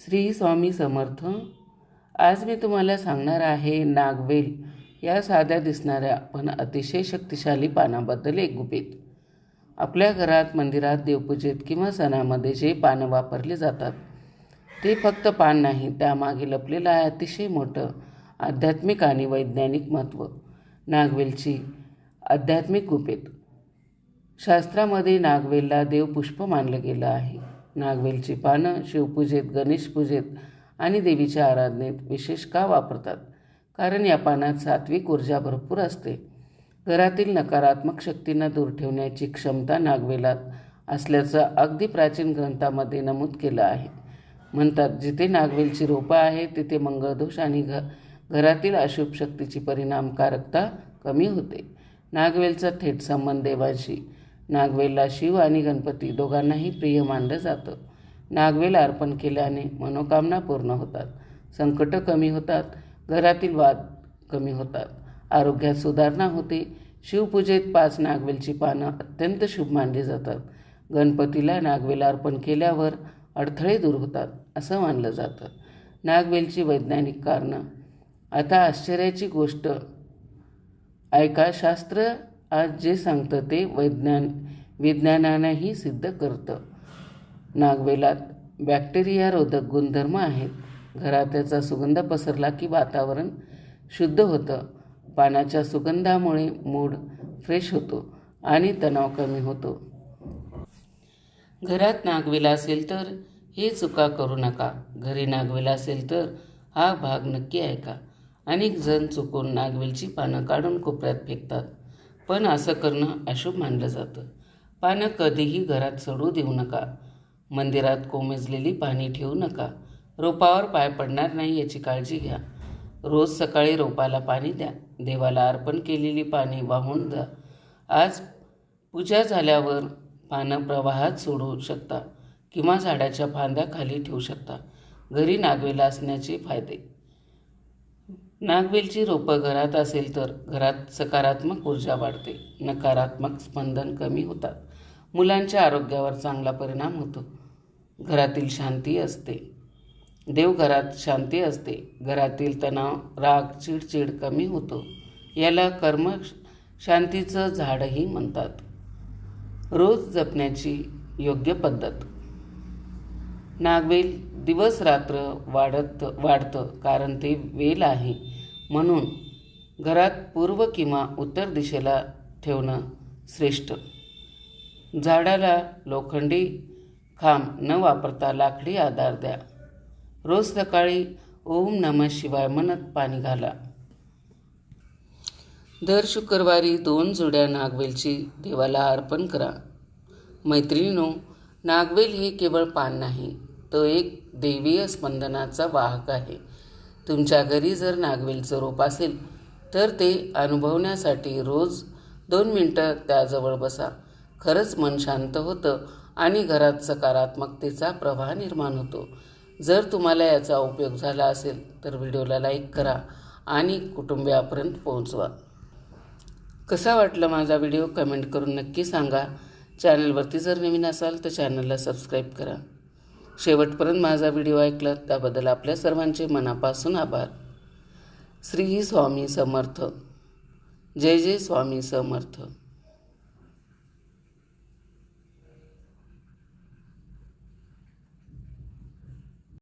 श्री स्वामी समर्थ. आज मी तुम्हाला सांगणार आहे नागवेल. या साध्या दिसणाऱ्या पण अतिशय शक्तिशाली पानाबद्दल एक गुपित आपल्या घरात मंदिरात देवपूजेत किंवा सणामध्ये जे पानं वापरले जातात ते फक्त पान नाही त्यामागे लपलेलं आहे अतिशय मोठं आध्यात्मिक आणि वैज्ञानिक महत्त्व. नागवेलची आध्यात्मिक गुपित शास्त्रामध्ये नागवेलला देवपुष्प मानलं गेलं आहे. नागवेलची पानं शिवपूजेत गणेशपूजेत आणि देवीच्या आराधनेत विशेष का वापरतात? कारण या पानात सात्विक ऊर्जा भरपूर असते. घरातील नकारात्मक शक्तींना दूर ठेवण्याची क्षमता नागवेलात असल्याचं अगदी प्राचीन ग्रंथामध्ये नमूद केलं आहे. म्हणतात जिथे नागवेलची रोपं आहे तिथे मंगळदोष आणि घ घरातील अशुभ शक्तीची परिणामकारकता कमी होते. नागवेलचा थेट संबंध देवाशी नागवेलला शिव आणि गणपती दोघांनाही प्रिय मानलं जातं. नागवेल अर्पण केल्याने मनोकामना पूर्ण होतात. संकटं कमी होतात. घरातील वाद कमी होतात. आरोग्यात सुधारणा होते. शिवपूजेत पाच नागवेलची पानं अत्यंत शुभ मानली जातात. गणपतीला नागवेल अर्पण केल्यावर अडथळे दूर होतात असं मानलं जातं. नागवेलची वैज्ञानिक कारणं. आता आश्चर्याची गोष्ट. ऐका शास्त्र आज जे सांगतं ते वैज्ञान विज्ञानानंही सिद्ध करतं. नागवेलात बॅक्टेरिया रोधक गुणधर्म आहेत. घरात त्याचा सुगंध पसरला की वातावरण शुद्ध होतं. पानाच्या सुगंधामुळे मूड फ्रेश होतो आणि तणाव कमी होतो. घरात नागवेला असेल तर हे चुका करू नका. घरी नागवेला असेल तर हा भाग नक्की ऐका. अनेक जण चुकून नागवेलची पानं काढून कोपऱ्यात फेकतात. पण असं करणं अशुभ मानलं जातं. पानं कधीही घरात सोडू देऊ नका. मंदिरात कोमेजलेली पाणी ठेवू नका. रोपावर पाय पडणार नाही याची काळजी घ्या. रोज सकाळी रोपाला पाणी द्या. देवाला अर्पण केलेली पाणी वाहून जा. आज पूजा झाल्यावर पानं प्रवाहात सोडू शकता किंवा झाडाच्या फांद्या खाली ठेवू शकता. घरी नागवेला असण्याचे फायदे. नागवेलची रोपं घरात असेल तर घरात सकारात्मक ऊर्जा वाढते. नकारात्मक स्पंदन कमी होतात. मुलांच्या आरोग्यावर चांगला परिणाम होतो. घरातील शांती असते. देवघरात शांती असते. घरातील तणाव राग चिडचिड कमी होतो. याला कर्म शांतीचं झाडही म्हणतात. रोज जपण्याची योग्य पद्धत. नागवेल दिवस रात्र वाढत वाढतं कारण ते वेल आहे. म्हणून घरात पूर्व किंवा उत्तर दिशेला ठेवणं श्रेष्ठ. झाडाला लोखंडी खांब न वापरता लाकडी आधार द्या. रोज सकाळी ओम नम शिवाय म्हणत पाणी घाला. दर शुक्रवारी दोन जुड्या नागवेलची देवाला अर्पण करा. मैत्रिणीनो नागवेल हे केवळ पान नाही तो एक देवीय स्पंदनाचा वाहक आहे. तुमच्या घरी जर नागवेलचं रोप असेल तर ते अनुभवण्यासाठी रोज दोन मिनटं त्याजवळ बसा. खरंच मन शांत होतं आणि घरात सकारात्मकतेचा प्रवाह निर्माण होतो. जर तुम्हाला याचा उपयोग झाला असेल तर व्हिडिओला लाईक करा आणि कुटुंबियापर्यंत पोहोचवा. कसा वाटला माझा व्हिडिओ कमेंट करून नक्की सांगा. चॅनलवरती जर नवीन असाल तर चॅनलला सबस्क्राईब करा. शेवटपर्यंत माझा व्हिडिओ ऐकला त्याबद्दल आपल्या सर्वांचे मनापासून आभार. श्री स्वामी समर्थ. जय जय स्वामी समर्थ.